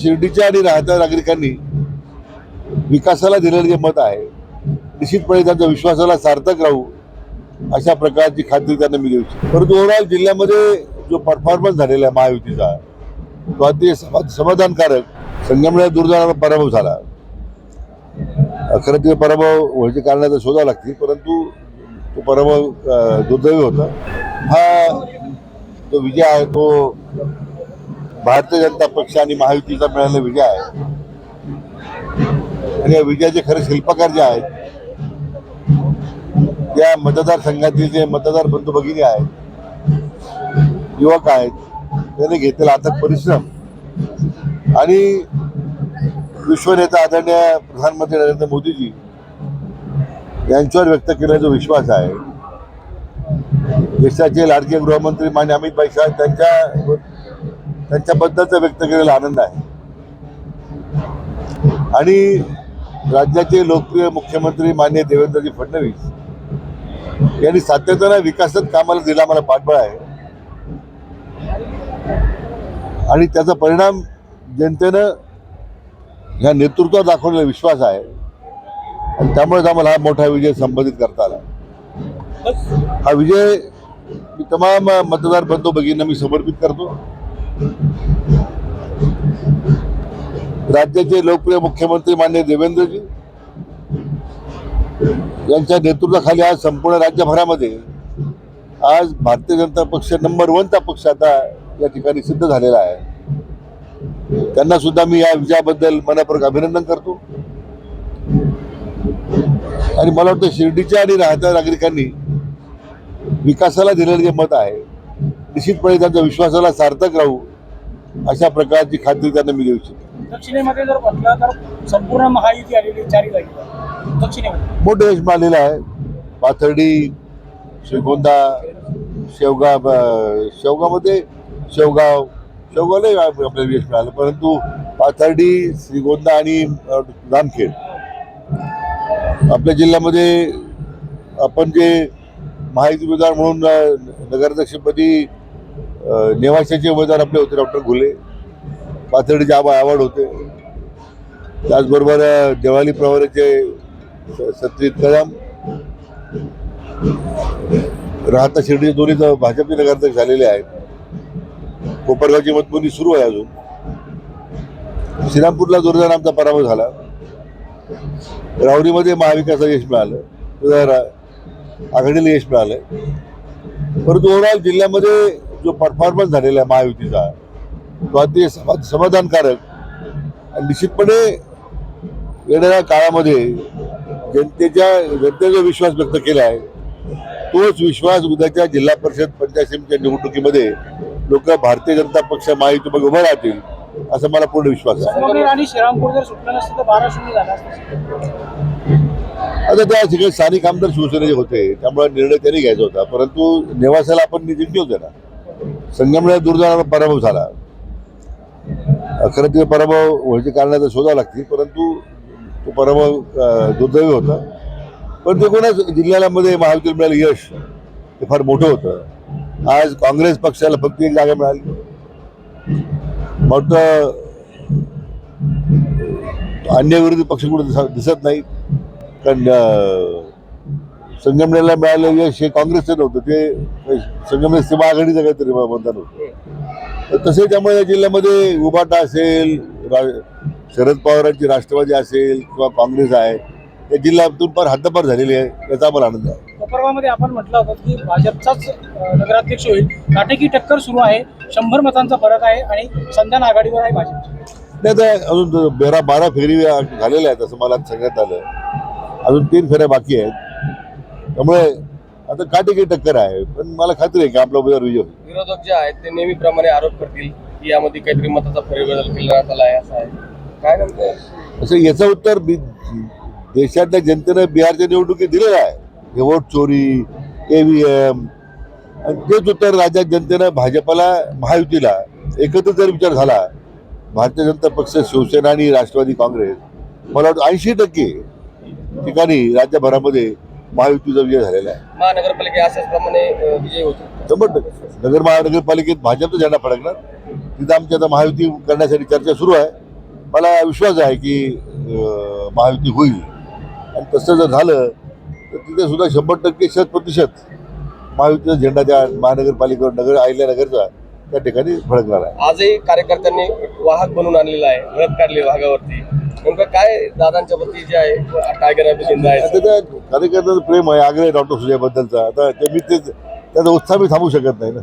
शिर्डीच्या आणि राहत्या नागरिकांनी विकासाला दिलेलं जे मत आहे निश्चितपणे त्यांच्या विश्वासाला सार्थक राहू अशा प्रकारची खात्री त्यांना मी देऊ परंतु ओव्हरऑल जिल्ह्यामध्ये जो परफॉर्मन्स झालेला आहे महायुतीचा तो अतिशय समा समाधानकारक संगमनेर दुर्दैवाचा पराभव झाला. खरं ते पराभव व्हायचे कारण तर शोधावं लागतील परंतु तो पराभव दुर्दैवी होता. हा जो विजय आहे तो भारतीय जनता पक्ष आणि महायुतीचा मिळालेला विजय आहे. आणि या विजयाचे खरे शिल्पकार जे आहेत त्या मतदारसंघातील जे मतदार बंधू भगिनी आहेत युवक आहेत त्यांनी घेतलेला अथक परिश्रम आणि विश्वनेता आदरणीय प्रधानमंत्री नरेंद्र मोदीजी यांच्यावर व्यक्त केलेला जो विश्वास आहे देशाचे लाडके गृहमंत्री मान्य अमित भाई शाह त्यांच्या त्यांच्याबद्दलचा व्यक्त केलेला आनंद आहे. आणि राज्याचे लोकप्रिय मुख्यमंत्री मान्य देवेंद्रजी फडणवीस यांनी सातत्यानं विकासात कामाला दिला मला पाठबळ आहे. आणि त्याचा परिणाम जनतेनं ह्या नेतृत्वात दाखवलेला विश्वास आहे. आणि त्यामुळेच आम्हाला हा मोठा विजय संबोधित करता आला. हा विजय मी तमाम मतदार बंधू भगिनींना मी समर्पित करतो. राज्याचे लोकप्रिय मुख्यमंत्री मान्य देवेंद्रजी यांच्या नेतृत्वाखाली आज संपूर्ण राज्यभरामध्ये आज भारतीय जनता पक्ष नंबर वनचा पक्ष आता या ठिकाणी सिद्ध झालेला आहे. त्यांना सुद्धा मी या विजयाबद्दल मनापूर्वक अभिनंदन करतो. आणि मला वाटतं शिर्डीच्या आणि राहत्या नागरिकांनी विकासाला दिलेलं जे मत आहे निश्चितपणे त्यांच्या विश्वासाला सार्थक राहू अशा प्रकारची खात्री त्यांना मी देऊ इच्छितो दक्षिणेमध्ये जर म्हटलं तर संपूर्ण महायुती आलेली चारी जागी दक्षिणेमध्ये. मोठं यश मिळालेलं आहे. पाथर्डी श्रीगोंदा शेवगाव अं, शेवगावमध्ये शेवगाव शेवगावला आपल्याला यश मिळालं. परंतु पाथर्डी श्रीगोंदा आणि अं, जामखेड आपल्या जिल्ह्यामध्ये आपण जे माहिती उमेदवार म्हणून नगराध्यक्षपदी नेवाशाचे उमेदवार आपले होते डॉक्टर घुले. पाथर्डीचे आबा अवॉर्ड होते. त्याचबरोबर देवाली प्रवाराचे स- सत्रित कदम राहता शिर्डी दोन्ही भाजपचे नगराध्यक्ष झालेले आहेत. कोपरगावची मतमोजणी सुरू आहे अजून. श्रीरामपूरला जोरदार आमचा पराभव झाला. राहुरीमध्ये महाविकासाला यश मिळालं. आघाडीला यश मिळालं परंतु ओव्हरऑल जिल्ह्यामध्ये जो परफॉर्मन्स झालेला आहे महायुतीचा तो अतिशय समा समाधानकारक. आणि निश्चितपणे येणाऱ्या काळामध्ये जनतेच्या जनतेचा विश्वास व्यक्त केला आहे तोच विश्वास उद्याच्या जिल्हा परिषद पंचायत समितीच्या निवडणुकीमध्ये लोक भारतीय जनता पक्ष महायुतीमध्ये उभं राहतील असं मला पूर्ण विश्वास आहे. आता त्या सगळे स्थानिक आमदार शिवसेनेचे होते त्यामुळे निर्णय त्यांनी घ्यायचा होता परंतु नेवासाला आपण जिंकले होते ना. संगमनेर दुर्दैवाचा पराभव झाला. खरं ते पराभव व्हायची कारण शोधावं लागतील परंतु तो पराभव दुर्दैवी होता. पण ते कोणाच जिल्ह्याला मध्ये महाविद्यालय मिळालं यश ते फार मोठं होतं. आज काँग्रेस पक्षाला फक्त एक जागा मिळाली. मोठं अन्य विरोधी पक्ष कुठे दिसत नाही. कारण संगमनेरला मिळालेलं यश हे काँग्रेसचं नव्हतं ते संगमनेर सीमा आघाडीचं काहीतरी मतदान होतं. तर तसे त्यामुळे या जिल्ह्यामध्ये उबाटा असेल शरद पवारांची राष्ट्रवादी असेल किंवा काँग्रेस आहे या जिल्ह्यातून फार हद्दपार झालेली आहे याचा आम्हाला आनंद आहे. आपण म्हटलं होतं की भाजपचाच नगराध्यक्ष होईल. नाटकी टक्कर सुरू आहे शंभर मतांचा फरक आहे आणि संधान आघाडीवर आहे भाजप. नाही आता अजून बारा बारा फेरी झालेल्या आहेत असं मला सांगण्यात आलं. अजून तीन फेऱ्या बाकी आहेत. त्यामुळे आता काटेकी टक्कर आहे पण मला खात्री आहे की आपला उमेदवार विजय होईल. विरोधक जे आहेत ते नेहमीप्रमाणे आरोप करतील की यामध्ये काहीतरी मताचा फेरबदल केला आला आहे असं आहे. काय नेमकं? असं याचं उत्तर बी देशातल्या जनतेनं बिहारच्या निवडणुकीत दिलेलं आहे. हे वोट चोरी एव्हीएम तेच उत्तर राज्यात जनतेनं भाजपला महायुतीला एकत्र जर विचार झाला भारतीय जनता पक्ष शिवसेना आणि राष्ट्रवादी काँग्रेस मला वाटतं ऐंशी टक्के ठिकाणी राज्यभरामध्ये महायुतीचा विजय झालेला आहे. महानगरपालिका अशाच प्रमाणे अं, विजय होतो. शंभर टक्के. नगर महानगरपालिकेत भाजपचा झेंडा फडकणार. तिथं आमची आता महायुती करण्यासाठी चर्चा सुरू आहे. मला विश्वास आहे की अं, महायुती होईल. आणि तसं जर झालं तर तिथे सुद्धा शंभर टक्के शत प्रतिशत महायुतीचा झेंडा त्या महानगरपालिकेवर नगर आहिल्या नगरचा त्या ठिकाणी फडकणार आहे. आजही कार्यकर्त्यांनी वाहक बनवून आणलेला आहे रथ काढले वाघावरती. नेमकं काय दादांच्या प्रती जे आहे टायगर अभिजिंद आता आहे? त्या कार्यकर्त्याचं प्रेम आहे आग्रह आहे डॉक्टर सुजयबद्दलचा. आता ते मी ते त्याचा उत्साह मी थांबू शकत नाही ना.